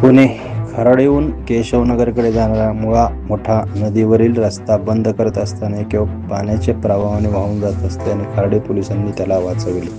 पुणे खराडीहून केशवनगरकडे जाणारा मुळा मोठा नदीवरील रस्ता बंद करत असताना किंवा पाण्याचे पाण्याच्या प्रवाहाने वाहून जात असल्याने खराडे पोलिसांनी त्याला वाचविले.